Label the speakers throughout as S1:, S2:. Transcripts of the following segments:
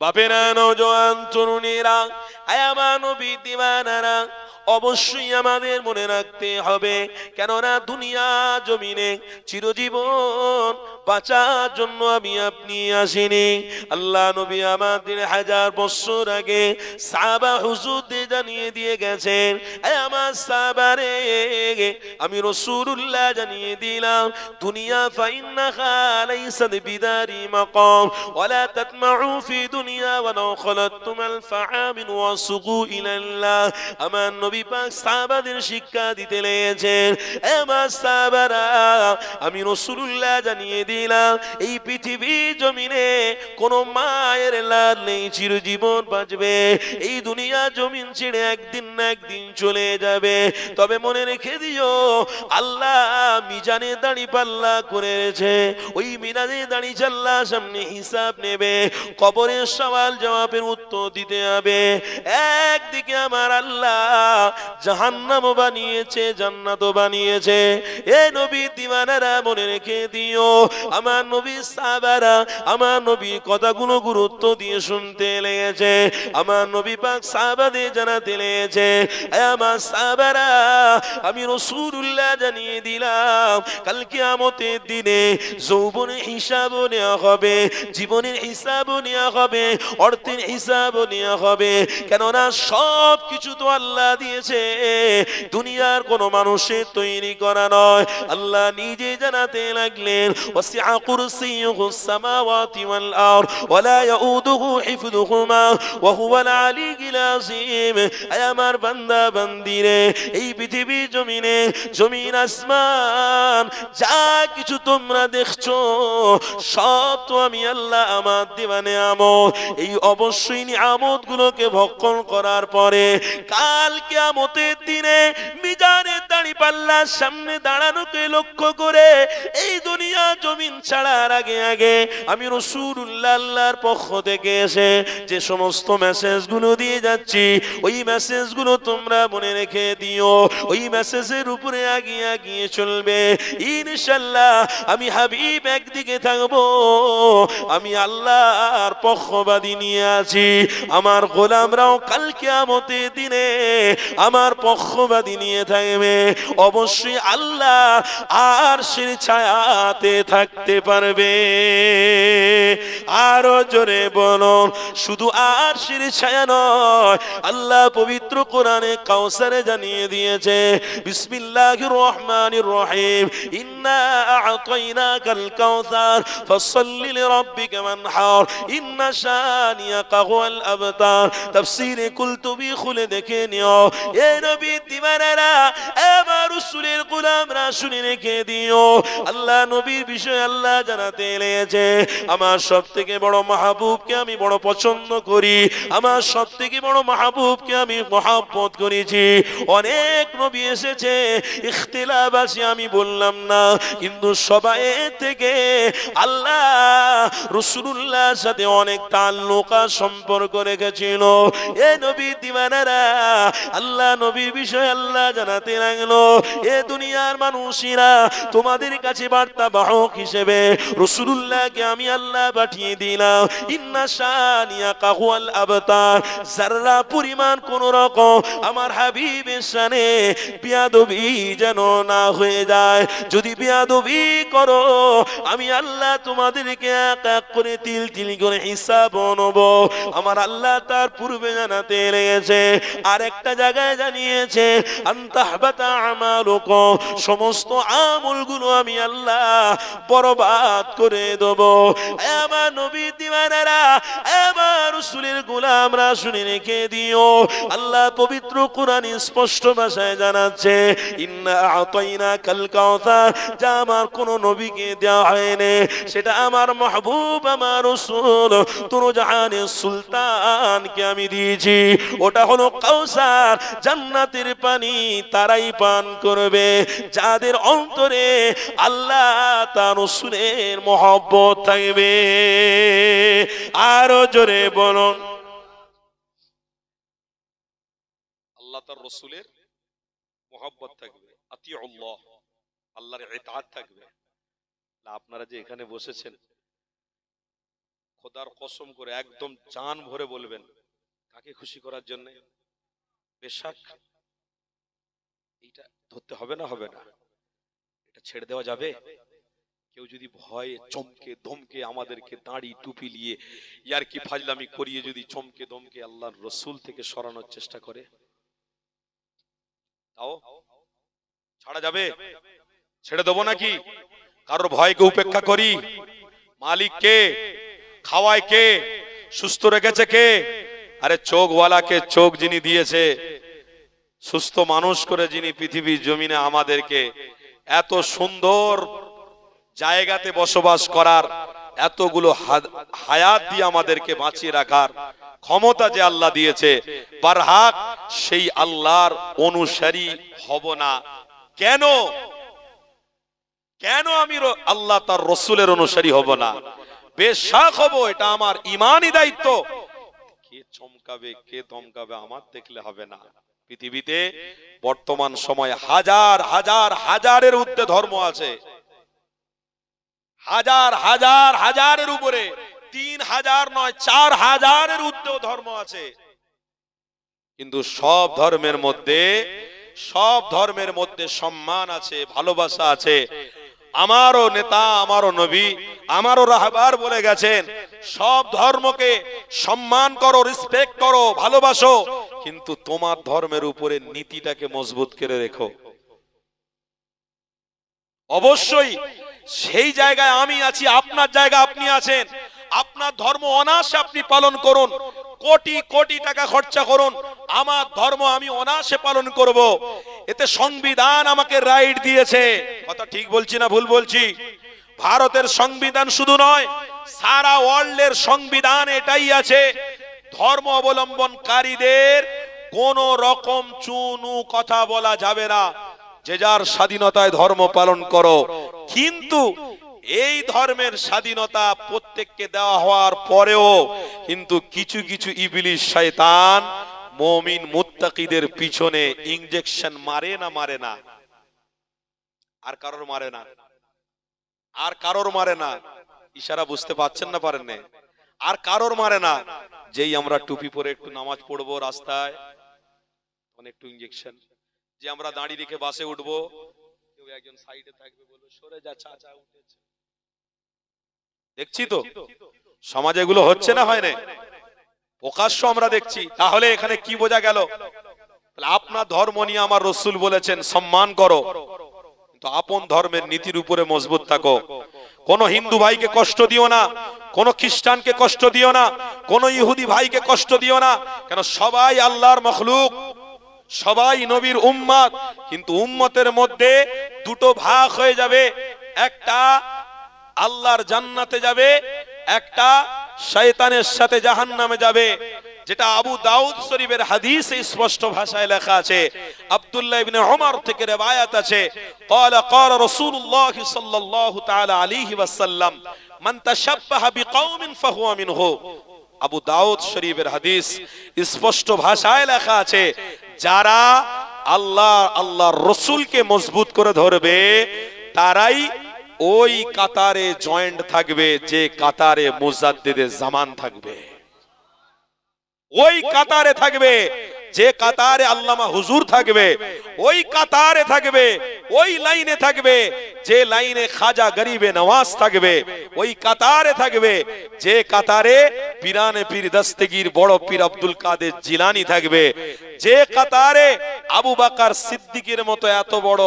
S1: বাপেরা নজওয়ান তরুণীরা আয়ামা নবী দিওয়ানারা অবশ্যই আমাদের মনে রাখতে হবে। কেননা দুনিয়া জমিনে চিরজীবন বাঁচার জন্য আমি আপনি আসিনি। আল্লাহ নবী আমাদের হাজার বছর আগে সাবা হুজুরদের জানিয়ে দিয়ে গেছেন আমার সাবারে আমি রসুল্লাহ জানিয়ে দিলাম, দুনিয়া ফাইন্না লাইসাত বিদারি মাকাম, ওয়ালা তাতমাউ ফি দুনিয়া ওয়ালাউ খালাতুম আল ফাআমিন ওয়াসুকু ইলাল্লাহ। আমার নবী সাহাবাদের শিক্ষা দিতে লেগেছেন। আমি রসুল্লাহ জানিয়ে দিলাম, এই পৃথিবী জমিনে কোন মায়ের লাল নেই, চিরজীবন বাঁচবে। এই দুনিয়া জমিন ছেড়ে একদিন না একদিন চলে যাবে। তবে মনে রেখে দিও, আল্লাহ মিজানে দাড়ি পাল্লা করেছে। ওই মিনাজে দাড়ি চাল্লা সামনে হিসাব নেবে কবরের সওয়াল জবাবের উত্তর দিতে হবে। একদিকে আমার আল্লাহ জাহান্নাম বানিয়েছে, জান্নাত বানিয়েছে। এ নবী দিওয়ানারা মনে রেখে দিও, আমার নবী সাহাবারা আমার নবী কথাগুলো গুরুত্ব দিয়ে শুনতে লেগেছে। আমার নবী পাক সাহাবাদের জানাতে লেগেছে আমার সাহাবারা, আমি রসুল্লাহ জানিয়ে দিলাম, কাল কিয়ামতের দিনে যৌবনের হিসাব নেওয়া হবে, জীবনের হিসাব নেওয়া হবে, অর্থের হিসাব নেওয়া হবে। কেননা সব কিছু তো আল্লাহ দিয়েছে, দুনিয়ার কোনো মানুষের তৈরি করা নয়। আল্লাহ নিজে জানাতে লাগলেন, ওয়াসিআ কুরসিয়ুহু সামাওয়াতি আরদ, ওয়ালা ইয়াউদুহু হিফযুহুমা, ওয়া আযীম। আয় আমার বান্দা, বান্দিরে, এই পৃথিবী জমিনে, জমিন আসমান, যা কিছু তোমরা দেখছ, সব তো আমি আল্লাহ আমার দিবানে আমত এই অবশ্যই নিয়ামত গুলোকে ভক্ষণ করার পরে, কাল কিয়ামতের দিনে মিজানের দাড়ি পাল্লার সামনে দাঁড়ানোকে লক্ষ্য করে, এই দুনিয়া জমিন ছাড়ার আগে আগে আমি রসুল্লাহ আল্লাহর পক্ষ থেকে এসে যে সমস্ত মেসেজগুলো দিয়ে যাচ্ছি ওই মেসেজগুলো তোমরা মনে রেখে দিও। ওই মেসেজের উপরে আগিয়ে আগিয়ে চলবে। ইনশাল্লাহ আমি হাবিব একদিকে থাকব। আমি আল্লাহর পক্ষবাদী নিয়ে আছি। আমার গোলামরাও কালকে আমতে দিনে আমার পক্ষবাদী নিয়ে থাকবে। অবশ্যই আল্লাহ আর সে ছায়াতে থাকতে পারবে। আরও জোরে বলো শুধু আর সির ছায়া নয় আল্লাহ পবিত্র কোরআনে কাউসারে জানিয়ে দিয়েছে রহমানির রহিম আমার গোলামরা শুনে রেখে দিও। আল্লাহ নবীর আল্লাহ আমার সব থেকে বড় মাহবুবকে আমি বড় পছন্দ করি। আমার সব থেকে বড় মাহবুবকে আমি মহাব্বত করেছি। অনেক নবী এসেছে, ইখতিলাফ আছে, আমি বললাম না। কিন্তু সবাই থেকে আল্লাহ রসুল্লাহর সাথে অনেক তাল্লুকা সম্পর্ক রেখেছিল। এ নবী দিওয়ানারা আল্লাহ নবীর বিষয়ে আল্লাহ জানাতে লাগল, এ দুনিয়ার মানুষেরা, তোমাদের কাছে বার্তা বাহক হিসেবে রসুল্লাহকে আমি আল্লাহ পাঠিয়ে দিলাম। ইন্না শানিয়া কাহুয়াল আবতার যারা পরিমাণ কোন রকম আমার হাবিবের সানে বিয়াদবি যেন না হয়ে যায়। যদি বিয়াদবি করো, আমি আল্লাহ তোমাদেরকে এক এক করে তিল তিল করে হিসাব নেব। আমার আল্লাহ তার পূর্বে জানাতে লেগেছে আর একটা জায়গায় জানিয়েছে আন্তাহবাতা আমালুক, সমস্ত আমলগুলো আমি আল্লাহ বরবাদ করে দেব। আমার নবী দিওয়ানারা আমার রসুলের গোলামরা শুনে রেখে দিও। আল্লাহ পবিত্র কোরআন স্পষ্ট ভাষায় জানাচ্ছে যা আমার কোন নবীকে দেওয়া হয়নি, সেটা আমার মাহবুব, আমার সুলতানকে আমি দিয়েছি। ওটা হলো জান্নাতের পানি তারাই পান করবে। যাদের অন্তরে আল্লাহ, তার রসুলের মহব্বত থাকবে। আরও জোরে বলুন।
S2: তার রসুলের মোহাব্বত থাকবে। আতি আল্লাহ আল্লাহর এতাত থাকবে। আপনারা যে এখানে বসেছেন, খোদার কসম করে একদম জান ভরে বলবেন, কাকে খুশি করার জন্য? বেশাক এইটা ধরতে হবে না হবে না। এটা ছেড়ে দেওয়া যাবে। কেউ যদি ভয়ে চমকে দমকে আমাদেরকে দাঁড়ি টুপি নিয়ে ইয়ার কি ফাজলামি করিয়ে যদি চমকে দমকে আল্লাহর রসুল থেকে সরানোর চেষ্টা করে? তাও ছাড়া যাবে। ছেড়ে দেবো নাকি? কারোর ভয়কে উপেক্ষা করি। মালিক কে? খাওয়ায় কে? সুস্থ রেখেছে কে? আরে চোখওয়ালাকে চোখ যিনি দিয়েছে সুস্থ মানুষ করে যিনি পৃথিবীর জমিনে আমাদেরকে এত সুন্দর জায়গাতে বসবাস করার এতগুলো হায়াত দিয়ে আমাদেরকে বাঁচিয়ে রাখার ক্ষমতা যে আল্লাহ দিয়েছে বারহাক সেই আল্লাহর অনুসারী হব না। কেন? কেন আমি আল্লাহ তার রসুলের অনুসারী হব না? বেশাক হব, এটা আমার ইমানই দায়িত্ব। কে চমকাবে, কে দমকাবে, আমার দেখলে হবে না। পৃথিবীতে বর্তমান সময়ে হাজার হাজার, হাজারের ঊর্ধ্বে ধর্ম আছে। হাজার হাজার, হাজারের উপরে। তিন হাজার নয়, চার হাজারের ঊর্ধ্বেও ধর্ম আছে। কিন্তু সব ধর্মের মধ্যে, সব ধর্মের মধ্যে সম্মান আছে, ভালোবাসা আছে। আমারও নেতা, আমারও নবী, আমারও রাহবার বলে গেছেন, সব ধর্মকে সম্মান করো রেসপেক্ট করো, ভালোবাসো, কিন্তু তোমার ধর্মের উপরে নীতিটাকে মজবুত করে রেখো। অবশ্যই সেই জায়গায় আমি আছি, আপনার জায়গা আপনি আছেন আপনার ধর্ম অনায়াসে আপনি পালন করুন। কোটি কোটি টাকা খরচা করুন। আমার ধর্ম আমি অনায়াসে পালন করব। এতে সংবিধান আমাকে রাইট দিয়েছে। কথা ঠিক বলছি না ভুল বলছি? ভারতের সংবিধান শুধু নয়, সারা ওয়ার্ল্ডের সংবিধান এটাই আছে। ধর্ম অবলম্বনকারীদের কোন রকম চুনু কথা বলা যাবে না। যে যার স্বাধীনতায় ধর্ম পালন করো। কিন্তু এই ধর্মের স্বাধীনতা প্রত্যেককে দেওয়া হওয়ার পরেও কিন্তু কিছু কিছু ইবলিশ শয়তান মমিন মুত্তাকিদের পিছনে ইনজেকশন মারে না মারে না। আর কারোর মারে না। আর কারোর মারে না। ইশারা বুঝতে পারছেন না পারেন আর কারোর মারে না। যেই আমরা টুপি পরে একটু নামাজ পড়ব রাস্তায়, তখন একটু ইনজেকশন যে আমরা দাঁড়িয়ে রেখে বাসে উঠবো, কেউ একজন সাইডে থাকবে বলবে, সরে যা চাচা উঠেছে। দেখছি তো? সমাজে এগুলো হচ্ছে না হয় না প্রকাশ্য আমরা দেখছি। তাহলে এখানে কি বোঝা গেল? আপনার ধর্ম নিয়ে আমার রসুল বলেছেন, সম্মান করো। কিন্তু আপন ধর্মের নীতির উপরে মজবুত থাকো। কোন হিন্দু ভাইকে কষ্ট দিও না, কোন খ্রিস্টানকে কষ্ট দিও না, কোন ইহুদি ভাইকে কষ্ট দিও না। কেন সবাই আল্লাহর মখলুক, সবাই নবীর উম্মত কিন্তু উম্মতের মধ্যে দুটো ভাগ হয়ে যাবে। একটা আল্লাহর জান্নাতে যাবে একটা শয়তানের সাথে জাহান্নামে যাবে যেটা আবু দাউদ শরীফের হাদিসে স্পষ্ট ভাষায় লেখা আছে আব্দুল্লাহ ইবনে ওমর থেকে রওয়ায়াত আছে قال قال رسول الله صلى الله تعالى عليه وسلم من تشبه بقوم فهو منه আবু দাউদ শরীফের হাদিস স্পষ্ট ভাষায় লেখা আছে যারা আল্লাহ আল্লাহর রসুলকে মজবুত করে ধরবে তারাই ওই কাতারে জয়েন্ট থাকবে, যে কাতারে মুজাদ্দিদের জামান থাকবে। ওই কাতারে থাকবে, যে কাতারে আল্লামা হুজুর থাকবে, ওই কাতারে থাকবে, ওই লাইনে থাকবে, যে লাইনে খাজা গরিবে নওয়াজ থাকবে, ওই কাতারে থাকবে, যে কাতারে পিরানে পীর দস্তগীর বড় পীর আব্দুল কাদের জিলানি থাকবে, যে কাতারে আবু বাকার সিদ্দিকের মতো এত বড়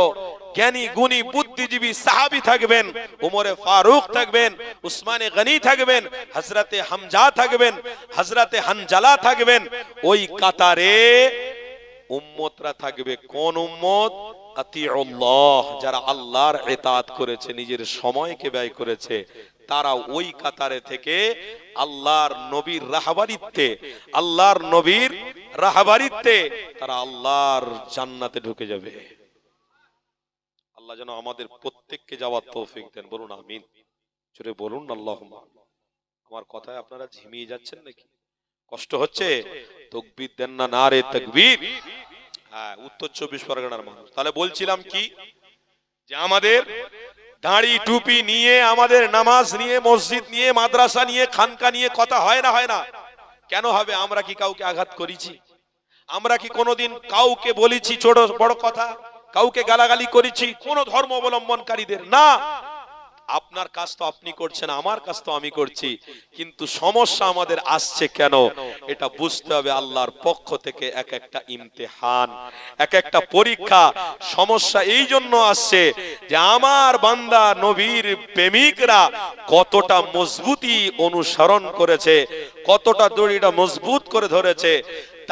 S2: জ্ঞানী, গুণী, বুদ্ধিজীবী সাহাবি থাকবেন, উমরে ফারুক থাকবেন, উসমানে গনি থাকবেন হজরতে হামজা থাকবেন হজরতে হানজালা থাকবেন। ওই কাতারে উম্মতরা থাকবে কোন উম্মত? যারা আল্লাহর ইতাআত করেছে, নিজের সময়কে ব্যয় করেছে। তারা ওই কাতারে থেকে আল্লাহর নবীর রাহাবারিত্বে, আল্লাহর নবীর রাহাবারিত্বে তারা আল্লাহর জান্নাতে ঢুকে যাবে। আল্লাহ যেন আমাদের প্রত্যেককে যাওয়ার তৌফিক দেন। বলুন, আমিন। জোরে বলুন আল্লাহ আমার কথায় আপনারা ঝিমিয়ে যাচ্ছেন নাকি? কষ্ট হচ্ছে? তকবির দেন না না রে তকবির? হ্যাঁ উত্তর চব্বিশ পরগনার মানুষ। তাহলে বলছিলাম কি? যে আমাদের দাড়ি টুপি নিয়ে, আমাদের নামাজ নিয়ে, মসজিদ নিয়ে, মাদ্রাসা নিয়ে, খানকা নিয়ে কথা হয় না হয় না? কেন হবে? আমরা কি কাউকে আঘাত করেছি? আমরা কি কোনোদিন কাউকে বলেছি ছোট বড় কথা? কাউকে গালাগালি করেছি, কোন ধর্ম অবলম্বনকারীদের, না। আপনার কাজ তো আপনি করছেন, আমার কাজ তো আমি করছি। কিন্তু সমস্যা আমাদের আসছে কেন? এটা বুঝতে হবে আল্লাহর পক্ষ থেকে এক একটা ইমতেহান, এক একটা পরীক্ষা। সমস্যা এই জন্য আসছে যে আমার বান্দা, নবীর প্রেমিকরা কতটা মজবুতি অনুসরণ করেছে, কতটা দড়িটা মজবুত করে ধরেছে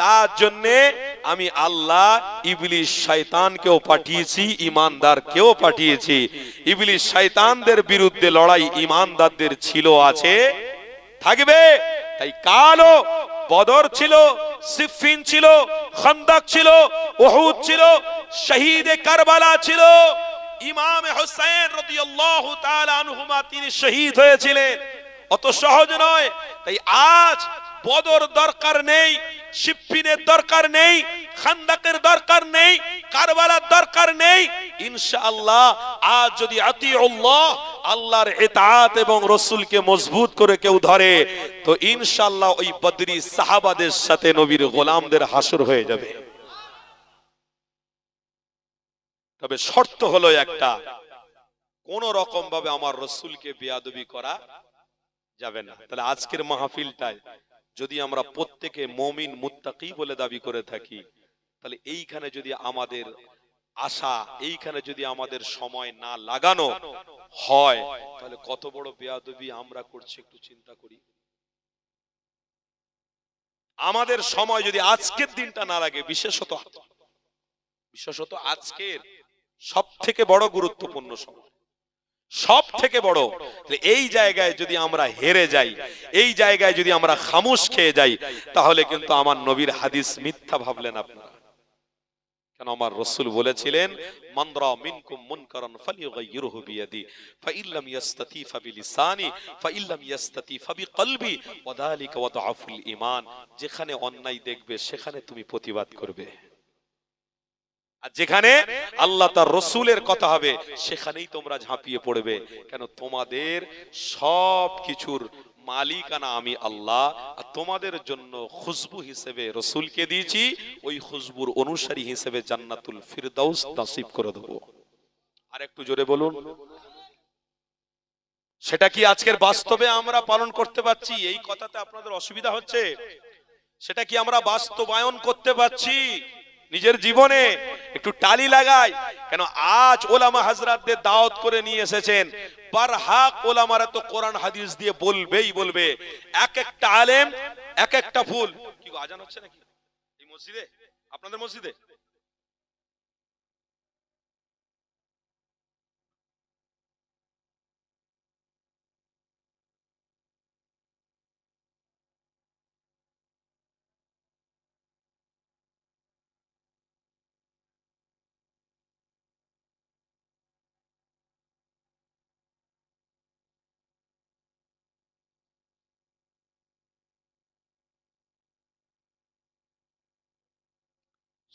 S2: তার জন্যে আমি আল্লাহ ইবলিশ শয়তানকেও পাঠিয়েছি, ইমানদারকেও পাঠিয়েছি। ইবলিশ শয়তানদের বিরুদ্ধে লড়াই ইমানদারদের ছিল, আছে, থাকবে। তাই কালো বদর ছিল, সিফিন ছিল, খন্দক ছিল ওহুদ ছিল, শহীদে কারবালা ছিল। ইমাম হোসেন রাদিয়াল্লাহু তাআলা আনহুমা তিনি শহীদ হয়েছিলেন। অত সহজ নয়। তাই আজ বদর দরকার নেই, শিফিনের দরকার নেই, খান্দাকের দরকার নেই, কারবালার দরকার নেই। ইনশাআল্লাহ, আজ যদি আতিউল্লাহ, আল্লাহর ইতাআত এবং রসুলকে মজবুত করে কেউ ধরে, তো ইনশাআল্লাহ ওই বদরি সাহাবাদের সাথে নবীর গোলামদের হাসর হয়ে যাবে। তবে শর্ত হলো একটা, কোন রকম ভাবে আমার রসুলকে বেয়াদবি করা যাবে না। তাহলে আজকের মাহফিলটায় যদি আমরা প্রত্যেকে মমিন মুত্তাকি বলে দাবি করে থাকি, তাহলে এইখানে যদি আমাদের আশা, এইখানে যদি আমাদের সময় না লাগানো হয়, তাহলে কত বড় বেয়াদবি আমরা করছি একটু চিন্তা করি। আমাদের সময় যদি আজকের দিনটা না লাগে, বিশেষত বিশেষত আজকের সব থেকে বড় গুরুত্বপূর্ণ সময়। সব থেকে বড় এই জায়গায় যদি আমরা হেরে যাই, এই জায়গায় যদি আমরা খামুশ খেয়ে যাই, তাহলে কিন্তু আমার নবীর হাদিস মিথ্যা ভাবলেন আপনারা। আমার রসুল বলেছিলেন যেখানে অন্যায় দেখবে, সেখানে তুমি প্রতিবাদ করবে। আর যেখানে আল্লাহ তার রসুলের কথা হবে সেখানেই তোমরা ঝাঁপিয়ে পড়বে। কেন? তোমাদের সব কিছুর মালিকানা আমি আল্লাহ আর তোমাদের জন্য খুশবু হিসেবে রসুলকে দিয়েছি। ওই খুশবুর অনুসারী হিসেবে জান্নাতুল ফিরদাউস নাসিব করে দেবো। আর একটু জোরে বলুন। সেটা কি আজকের বাস্তবে আমরা পালন করতে পারছি? এই কথাতে আপনাদের অসুবিধা হচ্ছে? সেটা কি আমরা বাস্তবায়ন করতে পারছি? নিজের জীবনে একটু টালি লাগাই। কেন আজ ওলামা হাজরাতদের দাওয়াত করে নিয়ে এসেছেন। পার হাক ওলামারা তো কোরআন, হাদিস দিয়ে বলবেই বলবে। এক একটা আলেম, এক একটা ফুল কি আজান হচ্ছে নাকি? এই মসজিদে? আপনাদের মসজিদে?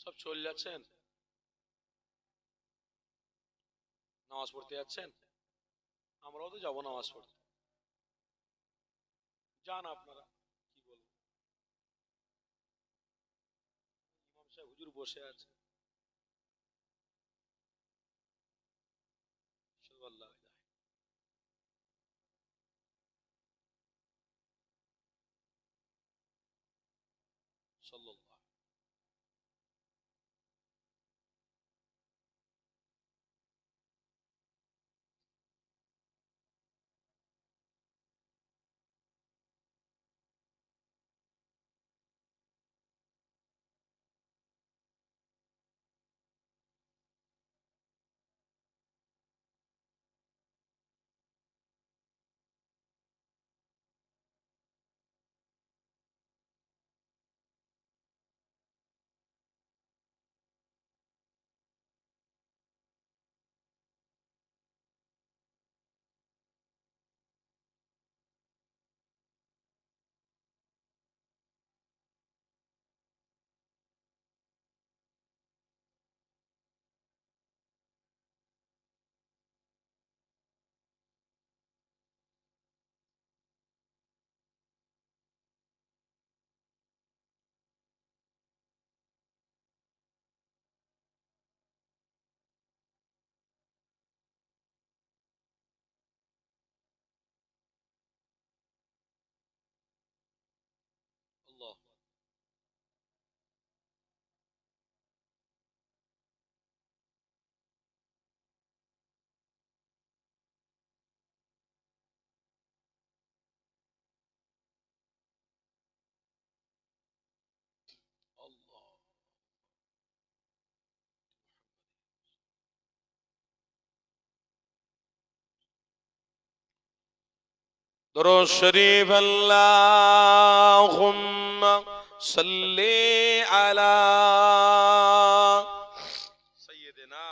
S2: সব চলে যাচ্ছেন? নামাজ পড়তে যাচ্ছেন? আমরাও তো যাব নামাজ পড়তে। যান আপনারা, কি বলব? ইমাম সাহেব হুজুর বসে আছে। الله درود شریف اللهم صل على سيدنا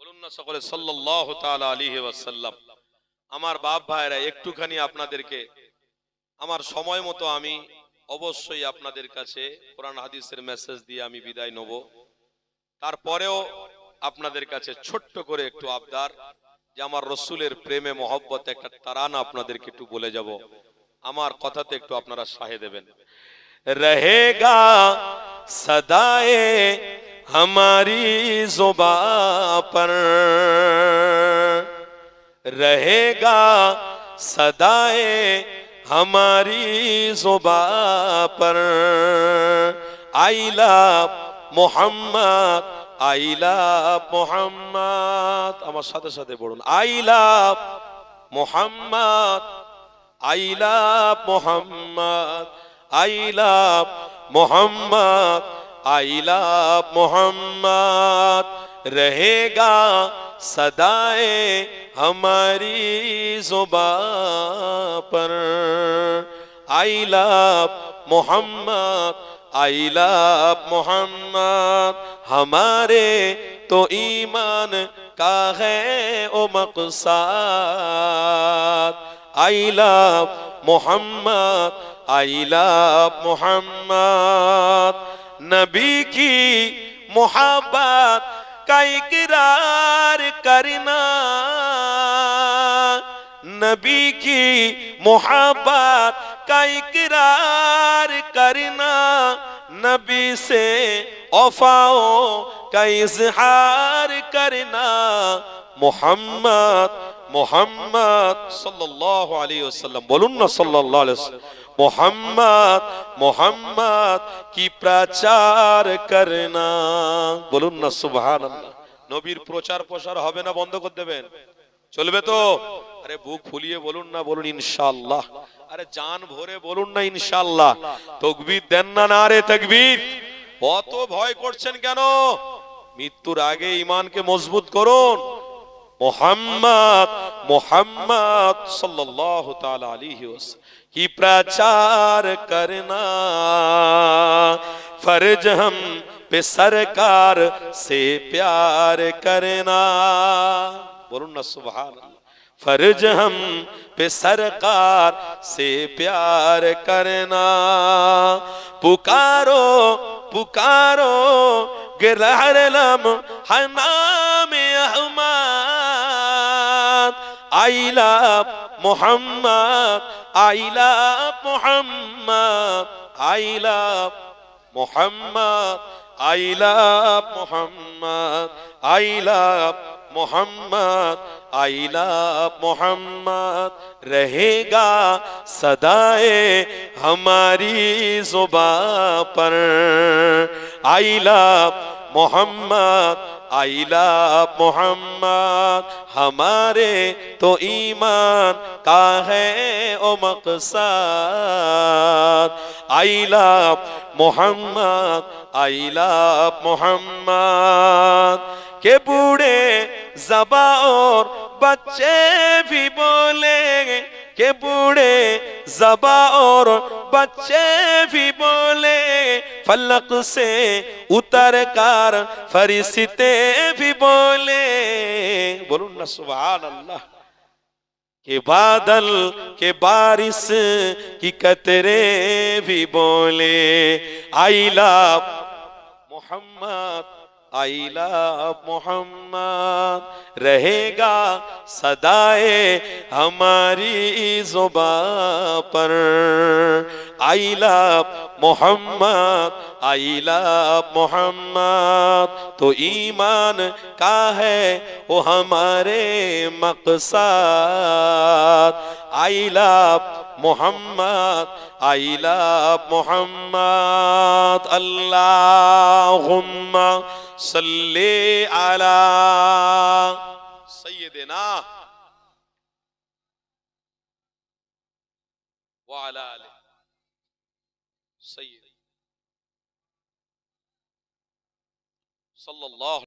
S2: বলুন না সকলে সাল্লাল্লাহু তাআলা আলাইহি ওয়াসাল্লাম আমার বাপ ভাইরা একটুখানি আপনাদেরকে আমার সময় মতো আমি অবশ্যই আপনাদের কাছে কোরআন হাদিসের মেসেজ দিয়ে আমি বিদায় নেব। তারপরেও আপনাদের কাছে ছোট্ট করে একটু আবদার যে আমার রসুলের প্রেমে, মহব্বত একটা তারান আপনাদেরকে একটু বলে যাব। আমার কথাতে একটু আপনারা সাহে দেবেন। রহেগা সদায়ে হমারি জোবা রহেগা সদায়ে ہماری زباں پر آئلہ মোহাম্মদ আইলাভ মোহাম্মদ আমার সাথে সাথে পড়ুন আইলাভ মোহাম্মদ আইলাভ মোহাম্মদ আইলাভ মোহাম্মদ আইলাভ মোহাম্মদ রহেগা সদায়ে ہماری زباں پر آئی لاب محمد آئی لاب محمد ہمارے تو ایمان کا ہے او مقصاد آئی لاب محمد آئی لاب محمد نبی کی محبت का इकरार करना नबी की मोहब्बत का इकरार करना नबी से औफाओं का इजहार करना मोहम्मद मोहम्मद सल्लल्लाहु अलैहि वसल्लम बोलून ना सल्लल्लाहु अलैहि वसल्लम মোহাম্মদ মোহাম্মদ, কি প্রচার করনা? বলুন না সুভান নবীর প্রচার প্রসার হবে না, বন্ধ করে দেবেন। চলবে তো? আরে বুক ফুলিয়ে বলুন না, বলুন ইনশাল্লাহ আরে জান ভরে বলুন না ইনশাল্লাহ তকবির দেন না না রে তকবির? অত ভয় করছেন কেন? মৃত্যুর আগে ইমানকে মজবুত করুন। মোহাম্মদ मोहम्मद सल्लल्लाहु ताला अलैहि वसल्लम की प्रचार करना फर्ज हम पे सरकार से प्यार करना बोलूं ना सुभान अल्लाह फर्ज हम पे सरकार से प्यार करना पुकारो पुकारो गिरहर लम नाम Ahmad I love Mohammad I Mohammad I love Mohammad, Aila Mohammad I love Mohammad, আইলা মোহাম্মদ رہے گا صدائے ہماری زباں پر۔ آئلہ محمد آئلہ محمد، ہمارے تو ایمان کا ہے او مقصد۔ آئلہ محمد آئلہ محمد کے بوڑھے زبا اور بچے بھی بولیں گے کہ بوڑھے زبا اور بچے بھی بولے فلق سے اتر کر فرشتے بھی بولے بولو نا سبحان اللہ کہ بادل کے بارش کی قطرے بھی بولے آئی لاب محمد آئلہ محمد، رہے گا صدائے ہماری زبان پر۔ آئلہ محمد آئلہ محمد، تو ایمان کا ہے وہ ہمارے مقصد۔ آئلہ محمد آئلہ محمد، اللہم صلی علی سیدنا وعلا علی سيد. صلی اللہ